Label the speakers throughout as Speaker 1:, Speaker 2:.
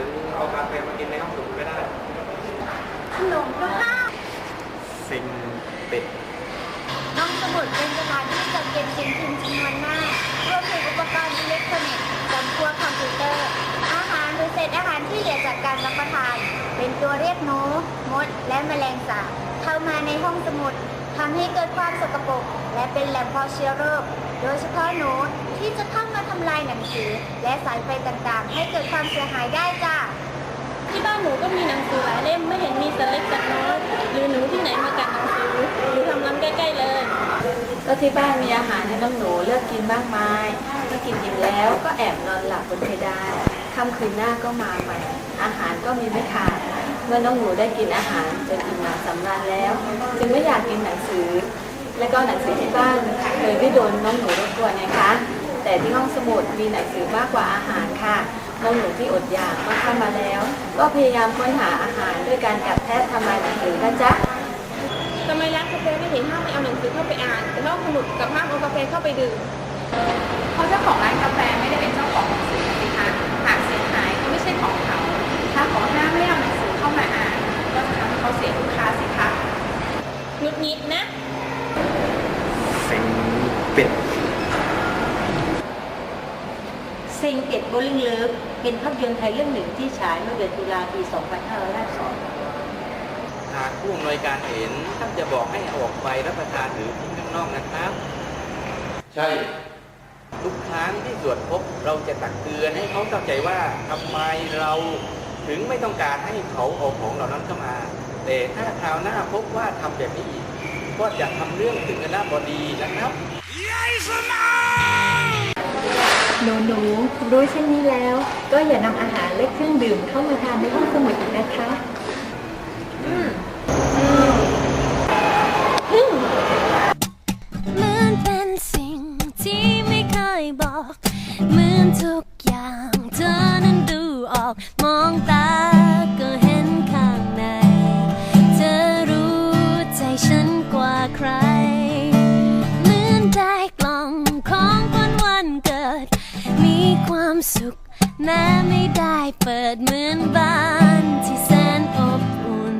Speaker 1: ึง
Speaker 2: เอากาแฟมากิ
Speaker 1: นในห้องสุ
Speaker 2: ดไม่ได้ ขนม
Speaker 3: ก็ห้าว
Speaker 4: สิ
Speaker 1: ง
Speaker 4: เป็ด
Speaker 1: น้องสมุดเป็นสถานที่จัดเก็บสิ่งพิมพ์จำนวนมากรวมถึงอุปกรณ์อิเล็กทรอนิกส์จำพวกคอมพิวเตอร์ อาหารหรือเศษอาหารที่เหลือจากการรับประทาน เป็นตัวเรียกหนูมด และแมลงสาบเข้ามาในห้องสมุดทำให้เกิดความสกปรกและเป็นแหล่งพาะเชื้อโรค โดยเฉพาะหนูที่จะเข้าำลายหนังสือ และสายไฟต่างๆ ให้เกิดความเสียหายได้จ้า
Speaker 5: ที่บ้านหนูก็มีหนังสือหลายเล่มไม่เห็นมีสัตว์เล็กสัตว์น้อยหรือหนูที่ไหนมากัดหนังสือหรือทำรังใกล้ ๆ เลย
Speaker 6: ก็ที่บ้านมีอาหารให้น้องหนูเลือกกินมากมายเมื่อกินอิ่มแล้วก็แอบนอนหลับบนเพดานค่ำคืนหน้าก็มาใหม่ อาหารก็มีไม่ขาดเมื่อน้องหนูได้กินอาหารจนอิ่มหนำสำราญแล้ว จึงไม่อยากกินหนังสือ และก็หนังสือที่บ้านเคยไม่โดนน้องหนูรบกวนนะคะ แต่ที่ห้องสมุดมีหนังสือมากกว่าอาหารค่ะน้องหนูที่อดอยากก็เข้ามาแล้ว ก็พยายามค้นหาอาหารด้วยการกัดแทะทำลายหนังสือนะจ๊ะ
Speaker 5: ทำไมร้านกาแฟไม่เห็นห้ามไม่เอาหนังสือเข้าไปอ่านแต่ห้องสมุดกับห้ามเอากาแฟเข้าไปดื่ม
Speaker 7: เพราะเจ้าของร้านกาแฟไม่ได้เป็นเจ้าของหนังสือสิคะหากเสียหายก็ไม่ใช่ของเขาถ้าขอห้ามไม่เอาหนังสือเข้ามาอ่านก็จะทำให้เขาเสียลูกค้าสิคะ
Speaker 5: หงุดหงิดนะ
Speaker 8: เซ็งเป็ด
Speaker 9: เซ็งเอ็ดโบลิ่งเลิฟเป็นภาพยนตร์ไทยเรื่องหนึ่งที่ฉายเมื่อเดือนตุลาปี 2552
Speaker 8: หากผู้อำนวยการเห็นท่านจะบอกให้เอาออกไปรับประทานหรือทิ้งข้างนอกนะครับ
Speaker 10: ใช่
Speaker 8: ทุกครั้งที่ตรวจพบเราจะตักเตือนให้เขาเข้าใจว่าทำไมเราถึงไม่ต้องการให้เขาเอาของเหล่านั้นเข้ามา แต่ถ้าคราวหน้าพบว่าทำแบบนี้อีกก็จะทำเรื่องถึงคณะบดีนะครับ
Speaker 6: หนูหนูรู้เช่นนี้แล้ว ก็อย่านำอาหารและเครื่องดื่มเข้ามาทานในห้องสมุดอีกนะคะ
Speaker 11: เหมือนเป็นสิ่งที่ไม่เคยบอก เหมือนทุกอย่างเธอนั้นดูออกมองตา สุขแม้ไม่ได้เปิดเหมือนบ้านที่แสนอบอุ่น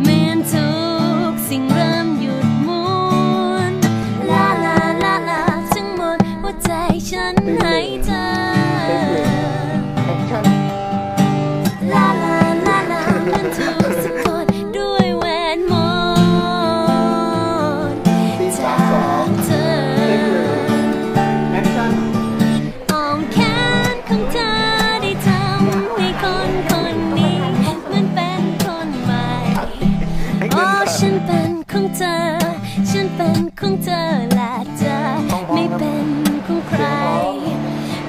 Speaker 11: เหมือนทุกสิ่งเริ่มหยุดมุนลาลาลาลาทั้งหมดหัวใจฉันให้เธอลาลาลาลาเมันถูกสะ เป็นของเธอและเธอไม่เป็นของใคร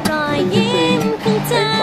Speaker 11: รอยยิ้มของเธอ